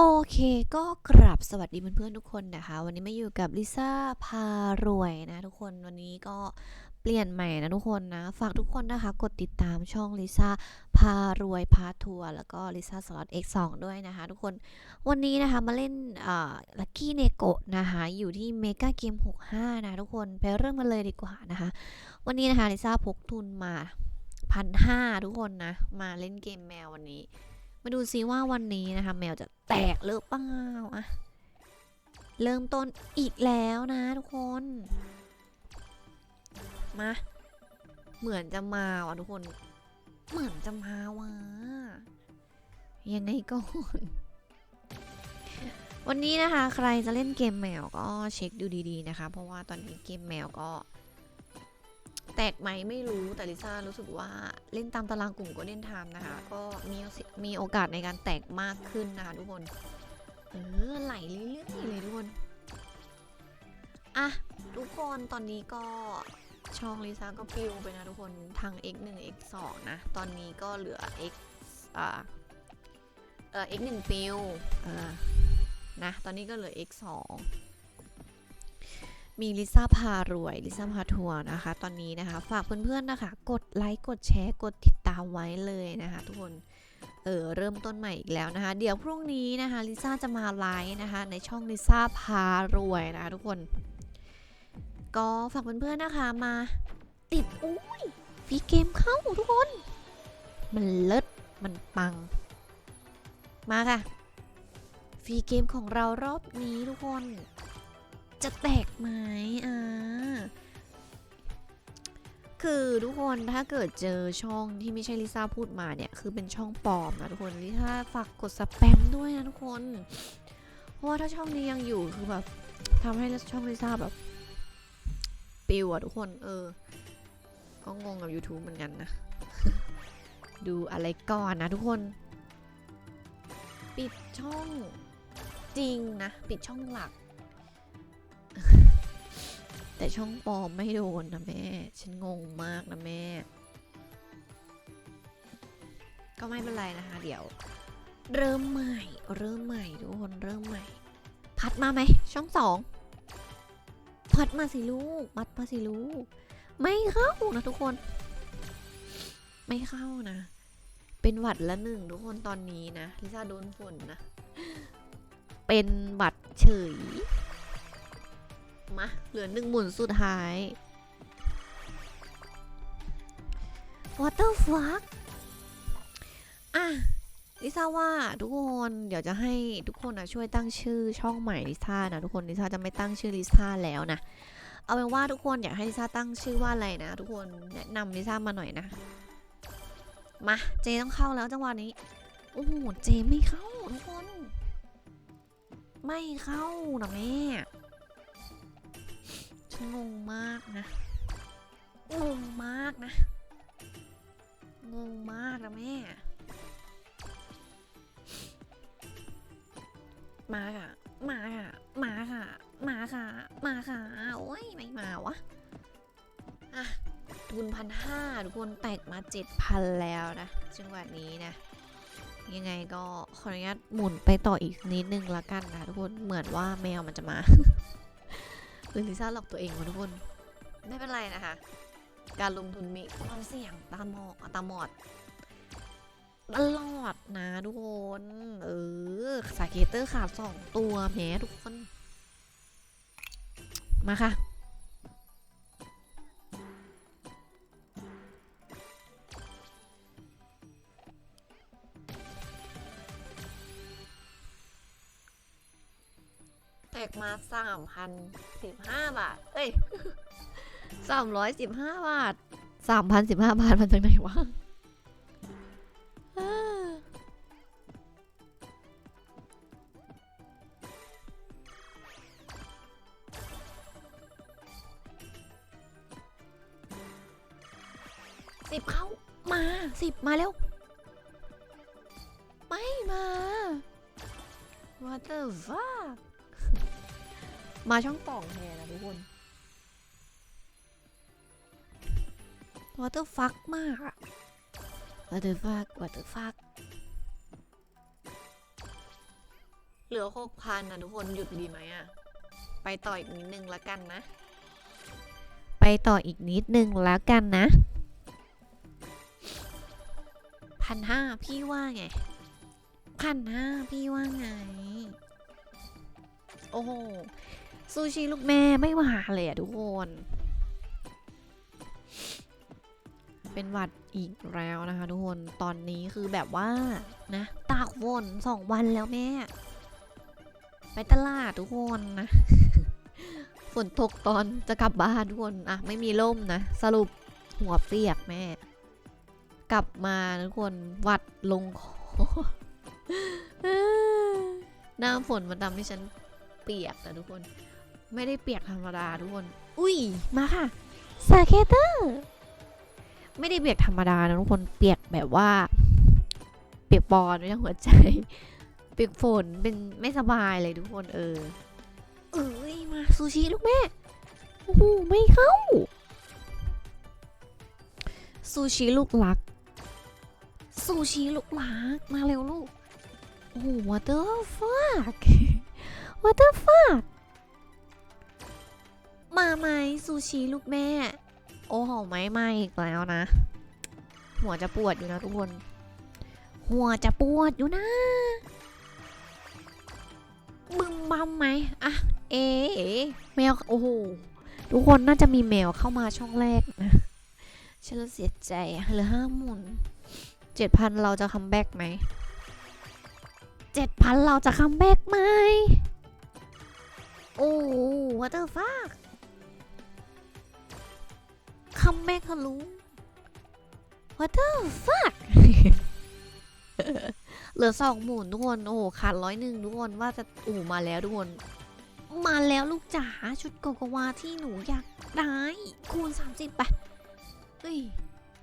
โอเคก็กราบสวัสดีเพื่อนๆทุกคนนะคะ วันนี้มาอยู่กับลิซ่าพารวยนะทุกคนวันนี้ก็เปลี่ยนใหม่นะทุกคนนะ ฝากทุกคนนะคะ กดติดตามช่องลิซ่าพารวยพาทัวร์แล้วก็ลิซ่าสล็อต X2 ด้วยนะคะ ทุกคนวันนี้นะคะมาเล่นลัคกี้เนโกะนะคะอยู่ที่เมกาเกม65 นะทุกคนไปเริ่มกันเลยดีกว่านะคะ วันนี้นะคะลิซ่าพกทุนมาพันห้าทุกคนนะ มาเล่นเกมแมววันนี้ มาดูซิว่าวันนี้นะคะ แมวจะแตกหรือเปล่าอะเริ่มต้นอีกแล้วนะทุกคน มา เหมือนจะมาว่ะทุกคน เหมือนจะมาว่ะยังไงก่อนวันนี้นะคะ ใครจะเล่นเกมแมวก็เช็คดูดีๆนะคะ เพราะว่าตอนนี้เกมแมวก็ แตกไหมไม่รู้แต่ลิซ่ารู้สึกว่าเล่นตามตารางกลุ่มก็เล่นทามนะคะ ก็มีมีโอกาสในการแตกมากขึ้นนะคะทุกคนเออไหลเรื่อยๆเลยทุกคนอะทุกคนตอนนี้ก็ช่องลิซ่าก็ปิวไปนะทุกคนทาง x 1 x 2นะ ตอนนี้ก็เหลือ x อ่าเออ x 1ปิวเออนะตอนนี้ก็เหลือ x 2 มีลิซ่าพารวยลิซ่าพาทัวร์นะคะ ตอนนี้นะคะ ฝากเพื่อนๆนะคะ กดไลค์กดแชร์กดติดตามไว้เลยนะคะ ทุกคนเออเริ่มต้นใหม่อีกแล้วนะคะ เดี๋ยวพรุ่งนี้นะคะลิซ่าจะมาไลฟ์นะคะ ในช่องลิซ่าพารวยนะคะทุกคน ก็ฝากเพื่อนๆนะคะมา ติดอุ้ยฟรีเกมเข้าทุกคน มันเลิศมันปัง มาค่ะฟรีเกมของเรารอบนี้ทุกคน จะแตกไหมอ่าคือทุกคนถ้าเกิดเจอช่องที่ไม่ใช่ลิซ่าพูดมาเนี่ย คือเป็นช่องปลอมนะทุกคนลิซ่าฝากกดสแปมด้วยนะทุกคน เพราะว่าถ้าช่องนี้ยังอยู่คือแบบทำให้ช่องลิซ่าแบบปิวอะทุกคน เออ ก็งงกับ YouTube เหมือนกันนะ ดูอะไรก่อนนะทุกคน ปิดช่องจริงนะ ปิดช่องหลัก แต่ช่องปลอมไม่โดนนะแม่ ฉันงงมากนะแม่ ก็ไม่เป็นไรนะคะ เดี๋ยว เริ่มใหม่ เริ่มใหม่ทุกคนเริ่มใหม่ พัดมาไหมช่องสองพัดมาสิลูกพัดมาสิลูก ไม่เข้านะทุกคน ไม่เข้านะ เป็นหวัดละหนึ่งทุกคนตอนนี้นะลิซ่าโดนฝนนะ เป็นหวัดเฉย มาเหลือหนึ่งหมุนสุดท้าย What the fuck อะลิซ่าว่าทุกคนเดี๋ยวจะให้ทุกคนนะช่วยตั้งชื่อช่องใหม่ลิซ่านะทุกคนลิซ่าจะไม่ตั้งชื่อลิซ่าแล้วนะ เอาเป็นว่าทุกคนอยากให้ลิซ่าตั้งชื่อว่าอะไรนะ ทุกคนแนะนำลิซ่ามาหน่อยนะ มาเจต้องเข้าแล้วจังหวะนี้โอ้โหเจไม่เข้าทุกคน ไม่เข้านะแม่ ฉันงงมากนะ งงมากนะ งงมากนะแม่ มาค่ะ มาค่ะ มาค่ะ มาค่ะ มาค่ะ โอ้ย ไม่มาวะ อะ ทุนพันห้าทุกคนแตกมาเจ็ดพันแล้วนะจังหวะนี้นะ ยังไงก็ขออนุญาตหมุนไปต่ออีกนิดนึงละกันนะทุกคน เหมือนว่าแมวมันจะมา หรือลิซ่าหลอกตัวเองวะทุกคน ไม่เป็นไรนะคะ การลงทุนมีความเสี่ยงตามหมอกตามหมอดตลอดนะทุกคน เออสาเกเตอร์ขาดสองตัวแหมทุกคน มาค่ะ กมาสามพันสิบห้าบาท เอ้ยสามร้อยสิบห้าบาทสามพันสิบห้าบาท มันจากไหนวะสิบเข้ามาสิบมาแล้ว ไม่มา What the fuck มาช่องป่องแทนนะทุกคน What the fuck มากอะ What the fuck What the fuck เหลือหกพันนะทุกคนหยุดดีไหมอะไปต่ออีกนิดนึงแล้วกันนะ ไปต่ออีกนิดนึงแล้วกันนะพันห้าพี่ว่าไงพันห้าพี่ว่าไง โอ้โห ซูชิลูกแม่ไม่มาเลยอะทุกคน เป็นหวัดอีกแล้วนะคะ ทุกคนตอนนี้คือแบบว่านะตากฝนสองวันแล้วแม่ ไปตลาดทุกคนนะฝนตกตอนจะกลับบ้านทุกคนอะไม่มีร่มนะ สรุปหัวเปียกแม่ กลับมาทุกคนหวัดลงคอหน้าฝนมันทำให้ฉันเปียกนะทุกคน ไม่ได้เปียกธรรมดาทุกคน อุ้ย มาค่ะสาเคเตอร์ ไม่ได้เปียกธรรมดานะทุกคน เปียกแบบว่า เปียกปอนไม่ใช่หัวใจ เปียกฝน เป็นไม่สบายเลยทุกคน เออ เอ้ย มาซูชิลูกแม่ โอ้โห ไม่เข้า ซูชิลูกรัก ซูชิลูกรัก มาเร็วลูก โอ้โห what the fuck what the fuck มาไหมซูชิลูกแม่ โอ้โหไม่ไม่อีกแล้วนะ หัวจะปวดอยู่นะทุกคน หัวจะปวดอยู่นะบึมบัมไหมอะเอ๋แมวโอ้โหทุกคนน่าจะมีแมวเข้ามาช่องแรกนะฉันเสียใจเหลือห้าหมุนเจ็ดพันเราจะคัมแบ็กไหมเจ็ดพันเราจะคัมแบ็กไหมโอ้วัตเตอร์ฟาก คัมแบ็กฮะลุงวัตเตอร์ฟากเหลือสองหมุนทุกคน โอ้โหขาดร้อยหนึ่งทุกคนว่าจะโอ้มาแล้วทุกคน มาแล้วลูกจ๋าชุดโกโกวาที่หนูอยากได้คูณ30ไปเฮ้ย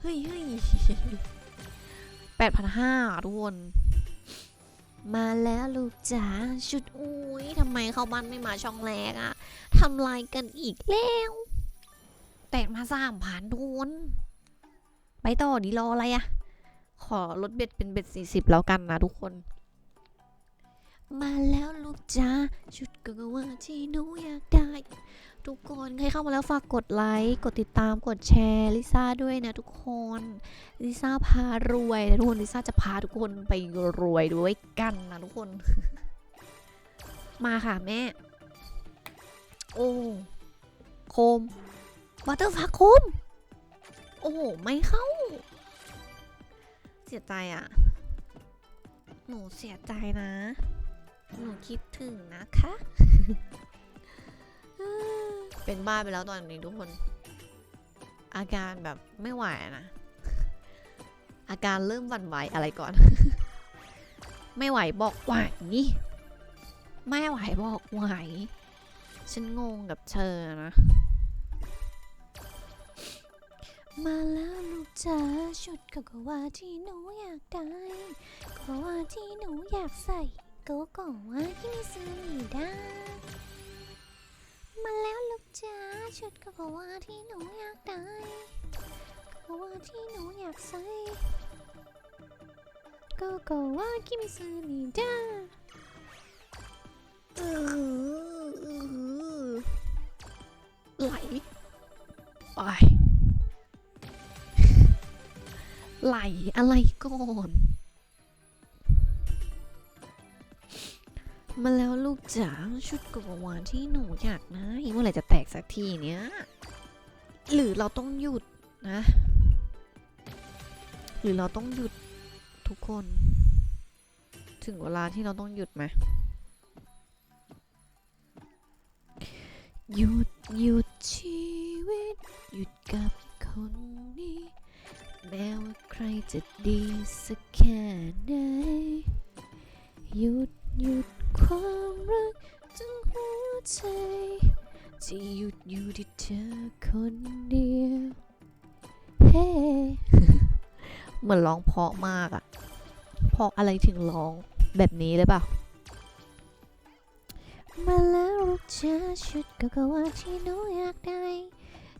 เฮ้ยเฮ้ยแปดพันห้าทุกคนมาแล้วลูกจ๋าชุดอุ้ยทำไมเข้าบ้านไม่มาช่องแรกอะทำลายกันอีกแล้ว แตกมาสามพันทุนไปต่อดีรออะไรอะขอลดเบ็ดเป็นเบ็ดสี่สิบแล้วกันนะทุกคน มาแล้วลูกจ้าชุดกกว่าที่หนูอยากได้ ทุกคนใครเข้ามาแล้วฝากกดไลค์กดติดตามกดแชร์ลิซ่าด้วยนะทุกคนลิซ่าพารวยนะทุกคนลิซ่าจะพาทุกคนไปรวยด้วยกันนะทุกคน มาค่ะแม่ โอ้โคม วัตเตอร์ฟักโคมโอ้โห ไม่เข้า เสียใจอะ่ะ หนูเสียใจนะ หนูคิดถึงนะคะ เป็นบ้าไปแล้วตอนนี้ทุกคน อาการแบบไม่ไหวนะ อาการเริ่มหวั่นไหวอะไรก่อน ไม่ไหวบอกไหวไม่ไหวบอกไหว ฉันงงกับเธอนะ มาแล้วลูกจ๋าชุดกโกว่าที่หนูอยากได้กโกวาที่หนูอยากใส่กโกวาที่มีซื้อมีได้มาแล้วลูกจ๋าชุดกโกว่าที่หนูอยากได้กโกวาที่หนูอยากใส่กโกวาที่มีซื้อมีได้ไหลไป ไหลอะไรก่อนมาแล้วลูกจ๋าชุดกบวานที่หนูอยากนะเมื่อไหร่จะแตกสักทีเนี้ย หรือเราต้องหยุดนะ หรือเราต้องหยุดทุกคน ถึงเวลาที่เราต้องหยุดไหมหยุดหยุดชีวิต หยุดกับคน แม้ว่าใครจะดีสักแค่ไหน หยุดหยุดความรักทั้งหัวใจ ที่หยุดอยู่ที่เธอคนเดียว เฮ้เหมือนร้องเพราะมากอะเพราะอะไรถึงร้องแบบนี้เลยเปล่ามาแล้วลูกจ้าชุดก็ก็ว่าที่หนูอยากได้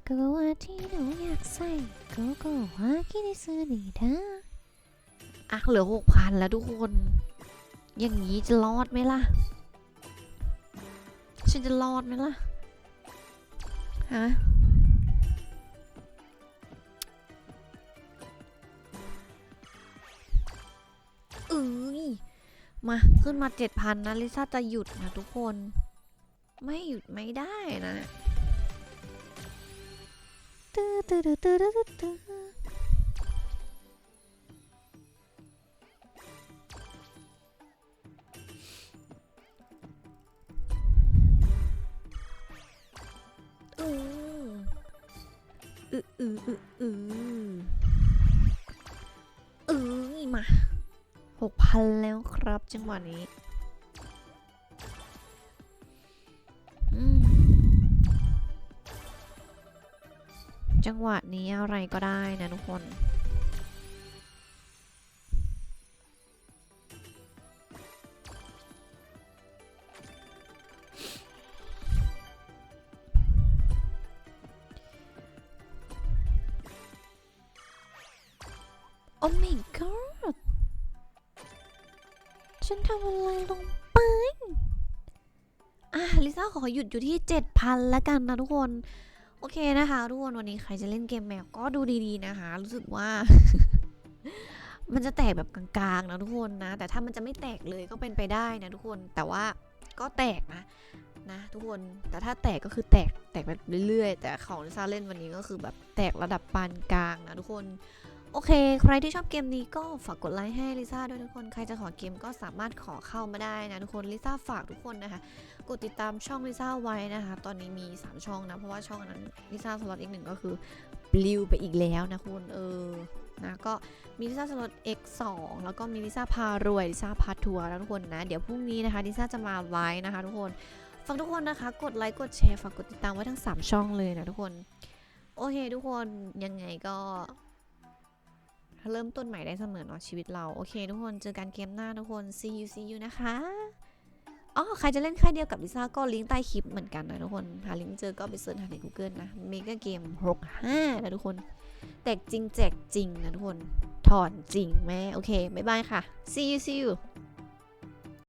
ก็ว่าที่หนูอยากใส่ก็ก็ว่าคิดได้ซื้อนี่นะอะเหลือหกพันแล้วทุกคน อย่างนี้จะรอดไหมล่ะ ฉันจะรอดไหมล่ะ ฮะเอ้ยมา ขึ้นมาเจ็ดพันนะ ลิซ่าจะหยุดนะทุกคน ไม่หยุดไม่ได้นะ เอออตื้ออืออืออืออืออืออืออมาหกพันแล้วครับจังหวะนี้ จังหวะนี้อะไรก็ได้นะทุกคนโอ้ my god ฉันทำอะไรลงไปอะลิซ่าขอหยุดอยู่ที่ 7,000แล้วกันนะทุกคน โอเคนะคะทุกคนวันนี้ใครจะเล่นเกมแมวก็ดูดีๆนะคะ รู้สึกว่า มันจะแตกแบบกลางๆนะทุกคนนะ แต่ถ้ามันจะไม่แตกเลยก็เป็นไปได้นะทุกคนแต่ว่าก็แตกนะนะ ทุกคนแต่ถ้าแตกก็คือแตกแตกแบบเรื่อยๆ แต่ของซาเล่นวันนี้ก็คือแบบแตกระดับปานกลางนะทุกคน โอเค ใครที่ชอบเกมนี้ก็ฝากกดไลค์ให้ลิซ่าด้วยทุกคน ใครจะขอเกมก็สามารถขอเข้ามาได้นะทุกคน ลิซ่าฝากทุกคนนะคะ กดติดตามช่องลิซ่าไว้นะคะ ตอนนี้มี 3 ช่องนะ เพราะว่าช่องนั้นลิซ่าสล็อตอีกหนึ่งก็คือปลิวไปอีกแล้วนะคุณ เออ นะ ก็มีลิซ่าสล็อต X2 แล้วก็มีลิซ่าพารวย ลิซ่าพาทัวร์แล้วทุกคนนะ เดี๋ยวพรุ่งนี้นะคะลิซ่าจะมาไลฟ์นะคะ ทุกคน ฝากทุกคนนะคะ กดไลค์ กดแชร์ ฝากกดติดตามไว้ทั้ง 3 ช่องเลยนะทุกคน โอเคทุกคน ยังไงก็ เริ่มต้นใหม่ได้เสมอเนาะชีวิตเรา โอเค ทุกคนเจอกันเกมหน้าทุกคน see you see you นะคะอ๋อใครจะเล่นค่ายเดียวกับลิซ่าก็ลิงก์ใต้คลิปเหมือนกันนะทุกคน หาลิงก์เจอก็ไปเสิร์ชหาใน Google นะเมกาเกม65นะทุกคน แตกจริงแจกจริงนะทุกคน ถอนจริงแม่โอเค บ๊ายบายค่ะ see you see you